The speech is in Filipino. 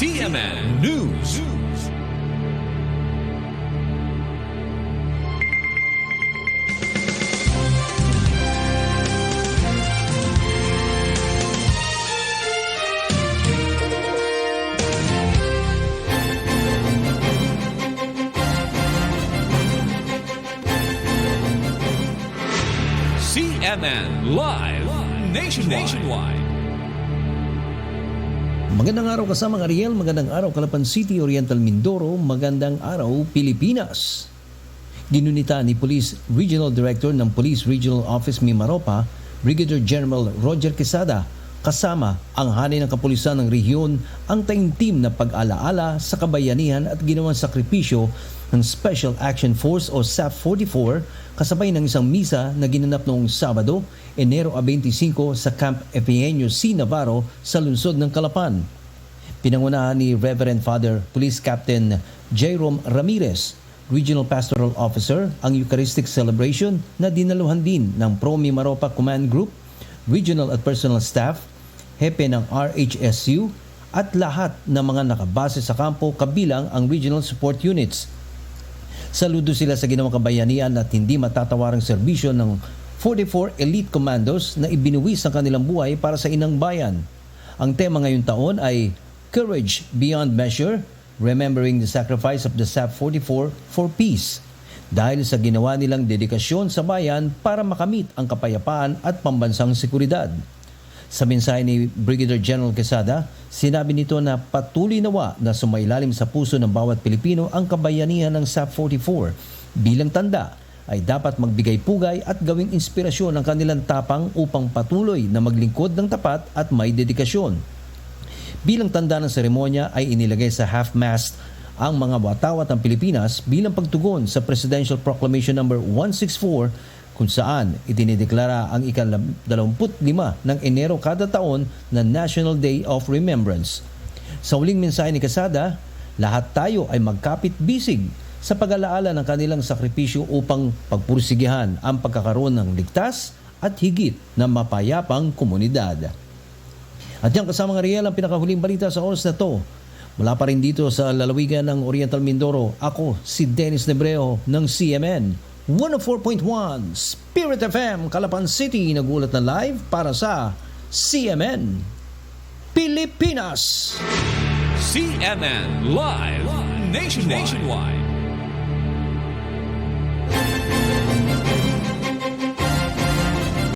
CNN News. CNN Live Nation Nationwide. Magandang araw kasama Ariel, magandang araw Calapan City, Oriental Mindoro, magandang araw Pilipinas. Ginunita ni Police Regional Director ng Police Regional Office Mimaropa, Brigadier General Roger Quesada, kasama ang hanay ng kapulisan ng rehiyon ang taimtim na pag-alaala sa kabayanihan at ginawang sakripisyo ng Special Action Force o SAF 44 kasabay ng isang misa na ginanap noong Sabado, Enero 25 sa Camp Epienio C. Navarro sa lungsod ng Calapan. Pinangunahan ni Reverend Father Police Captain Jerome Ramirez, Regional Pastoral Officer, ang Eucharistic Celebration na dinaluhan din ng Pro Mimaropa Command Group, Regional at Personal Staff, hepe ng RHSU, at lahat ng mga nakabase sa kampo kabilang ang Regional Support Units. Saludo sila sa ginawang kabayanihan at hindi matatawarang serbisyo ng 44 Elite Commandos na ibinuwis ang kanilang buhay para sa inang bayan. Ang tema ngayong taon ay Courage Beyond Measure, Remembering the Sacrifice of the SAP 44 for Peace. Dahil sa ginawa nilang dedikasyon sa bayan para makamit ang kapayapaan at pambansang seguridad. Sa mensahe ni Brigadier General Quesada, sinabi nito na patuloy nawa na sumailalim sa puso ng bawat Pilipino ang kabayanihan ng SAP-44. Bilang tanda, ay dapat magbigay pugay at gawing inspirasyon ang kanilang tapang upang patuloy na maglingkod ng tapat at may dedikasyon. Bilang tanda ng seremonya ay inilagay sa half-mast ang mga watawat ng Pilipinas bilang pagtugon sa Presidential Proclamation No. 164 kung saan itinideklara ang ika-25 ng Enero kada taon na National Day of Remembrance. Sa uling mensahe ni Casada, lahat tayo ay magkapit-bisig sa pag-alaala ng kanilang sakripisyo upang pagpursigihan ang pagkakaroon ng ligtas at higit na mapayapang komunidad. At yan kasama ng Ariel ang pinakahuling balita sa oras na to. Mula pa rin dito sa lalawigan ng Oriental Mindoro, ako si Dennis Nebreo ng CMN 104.1 Spirit FM Calapan City nagulat na live para sa CMN Pilipinas. CNN Live Nationwide.